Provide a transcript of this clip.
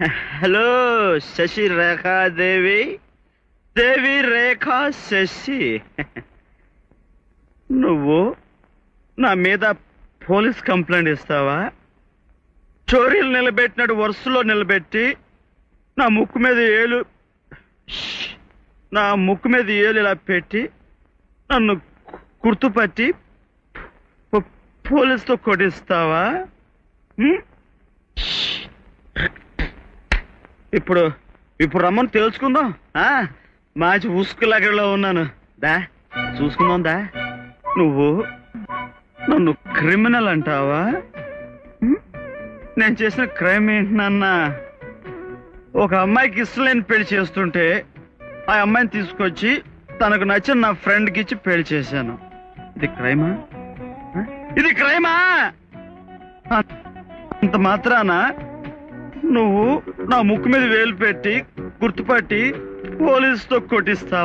Hello Sasi Rekhadevi Devi. Rekha Sasi. నువ్వు నా మీద పోలీస్ కంప్లైంట్ ఇస్తావా? చోరీలు నిలబెట్టినట్టు వరుసలో నిలబెట్టి నా ముక్కు మీద ఏలు నా ముక్కు మీద ఏలు ఇలా పెట్టి నన్ను గుర్తుపట్టి పోలీసుతో కొట్టిస్తావా? ఇప్పుడు ఇప్పుడు రమ్మని తెలుసుకుందాం. ఆ మంచి ఉసుకులగడలో ఉన్నాను. దా చూసుకుందాం దా. నువ్వు నన్ను క్రిమినల్ అంటావా? నేను చేసిన క్రైమ్ ఏంటన్నా ఒక అమ్మాయికి ఇష్టలేని పెళ్ళి చేస్తుంటే ఆ అమ్మాయిని తీసుకొచ్చి తనకు నచ్చిన నా ఫ్రెండ్కి ఇచ్చి పెళ్ళి చేశాను. ఇది క్రైమా? ఇది క్రైమా? అంత మాత్రానా? నువ్వు నా ముక్కు మీద వేలు పెట్టి గుర్తుపట్టి పోలీసుతో కొట్టిస్తావు.